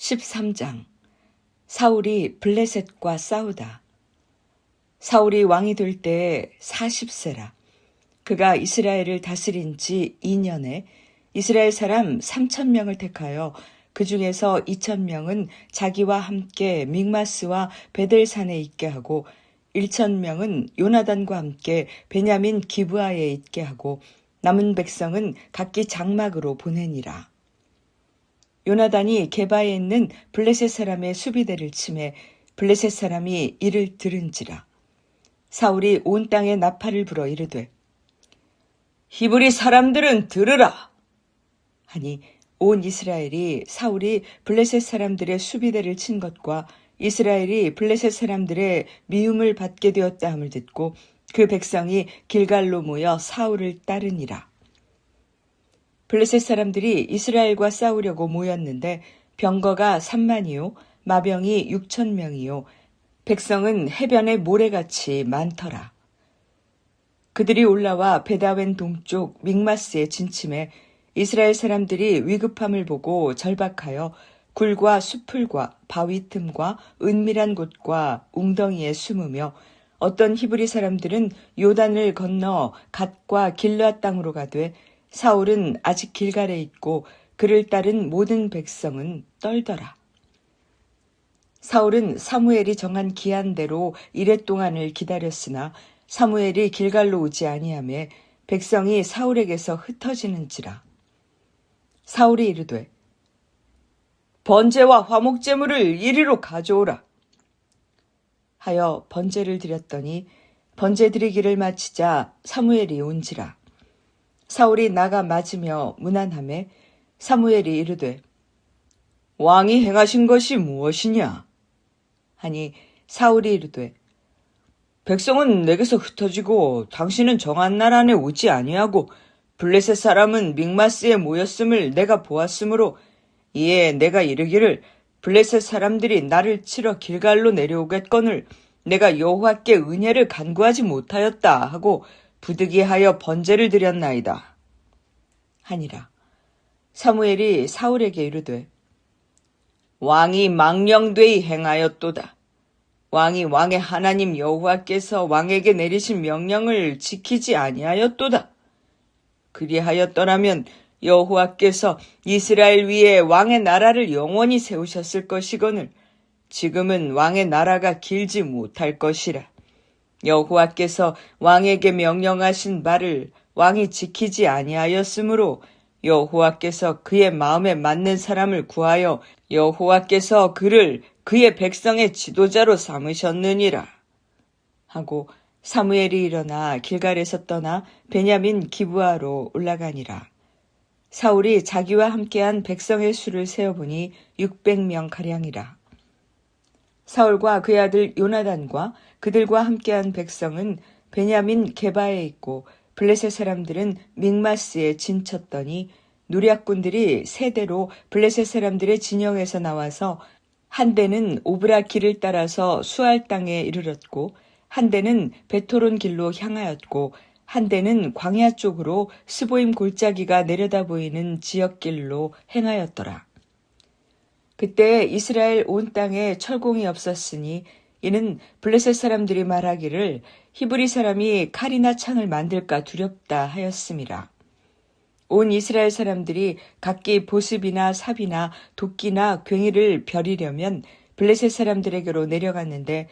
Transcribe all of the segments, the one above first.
13장 사울이 블레셋과 싸우다. 사울이 왕이 될때 40세라. 그가 이스라엘을 다스린 지 2년에 이스라엘 사람 3천명을 택하여 그 중에서 2천명은 자기와 함께 믹마스와 베델산에 있게 하고 1천명은 요나단과 함께 베냐민 기브아에 있게 하고 남은 백성은 각기 장막으로 보내니라. 요나단이 게바에 있는 블레셋 사람의 수비대를 침해 블레셋 사람이 이를 들은지라. 사울이 온 땅에 나팔을 불어 이르되 히브리 사람들은 들으라 하니 온 이스라엘이 사울이 블레셋 사람들의 수비대를 친 것과 이스라엘이 블레셋 사람들의 미움을 받게 되었다 함을 듣고 그 백성이 길갈로 모여 사울을 따르니라. 블레셋 사람들이 이스라엘과 싸우려고 모였는데 병거가 3만이요 마병이 6천 명이요 백성은 해변에 모래같이 많더라. 그들이 올라와 베다웬 동쪽 믹마스에 진침해 이스라엘 사람들이 위급함을 보고 절박하여 굴과 수풀과 바위 틈과 은밀한 곳과 웅덩이에 숨으며 어떤 히브리 사람들은 요단을 건너 갓과 길르앗 땅으로 가되 사울은 아직 길갈에 있고 그를 따른 모든 백성은 떨더라. 사울은 사무엘이 정한 기한대로 이랫동안을 기다렸으나 사무엘이 길갈로 오지 아니하매 백성이 사울에게서 흩어지는지라. 사울이 이르되 번제와 화목제물을 이리로 가져오라. 하여 번제를 드렸더니 번제 드리기를 마치자 사무엘이 온지라. 사울이 나가 맞으며 무난함에 사무엘이 이르되 왕이 행하신 것이 무엇이냐? 하니 사울이 이르되 백성은 내게서 흩어지고 당신은 정한 날 안에 오지 아니하고 블레셋 사람은 믹마스에 모였음을 내가 보았으므로 이에 내가 이르기를 블레셋 사람들이 나를 치러 길갈로 내려오겠거늘 내가 여호와께 은혜를 간구하지 못하였다 하고 부득이하여 번제를 드렸나이다. 하니라. 사무엘이 사울에게 이르되 왕이 망령되이 행하였도다. 왕이 왕의 하나님 여호와께서 왕에게 내리신 명령을 지키지 아니하였도다. 그리하였더라면 여호와께서 이스라엘 위에 왕의 나라를 영원히 세우셨을 것이거늘 지금은 왕의 나라가 길지 못할 것이라. 여호와께서 왕에게 명령하신 바를 왕이 지키지 아니하였으므로 여호와께서 그의 마음에 맞는 사람을 구하여 여호와께서 그를 그의 백성의 지도자로 삼으셨느니라. 하고 사무엘이 일어나 길갈에서 떠나 베냐민 기부하로 올라가니라. 사울이 자기와 함께한 백성의 수를 세어보니 600명 가량이라. 사울과 그의 아들 요나단과 그들과 함께한 백성은 베냐민 게바에 있고 블레셋 사람들은 믹마스에 진쳤더니 누략군들이 세대로 블레셋 사람들의 진영에서 나와서 한 대는 오브라 길을 따라서 수알 땅에 이르렀고 한 대는 베토론 길로 향하였고 한 대는 광야 쪽으로 스보임 골짜기가 내려다 보이는 지역길로 행하였더라. 그때 이스라엘 온 땅에 철공이 없었으니 이는 블레셋 사람들이 말하기를 히브리 사람이 칼이나 창을 만들까 두렵다 하였습니다. 온 이스라엘 사람들이 각기 보습이나 삽이나 도끼나 괭이를 벼리려면 블레셋 사람들에게로 내려갔는데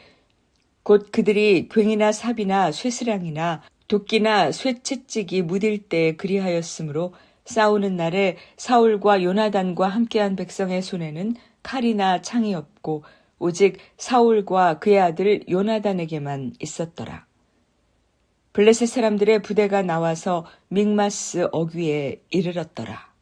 곧 그들이 괭이나 삽이나 쇠스랑이나 도끼나 쇠채찍이 무딜 때 그리하였으므로 싸우는 날에 사울과 요나단과 함께한 백성의 손에는 칼이나 창이 없고 오직 사울과 그의 아들 요나단에게만 있었더라. 블레셋 사람들의 부대가 나와서 믹마스 어귀에 이르렀더라.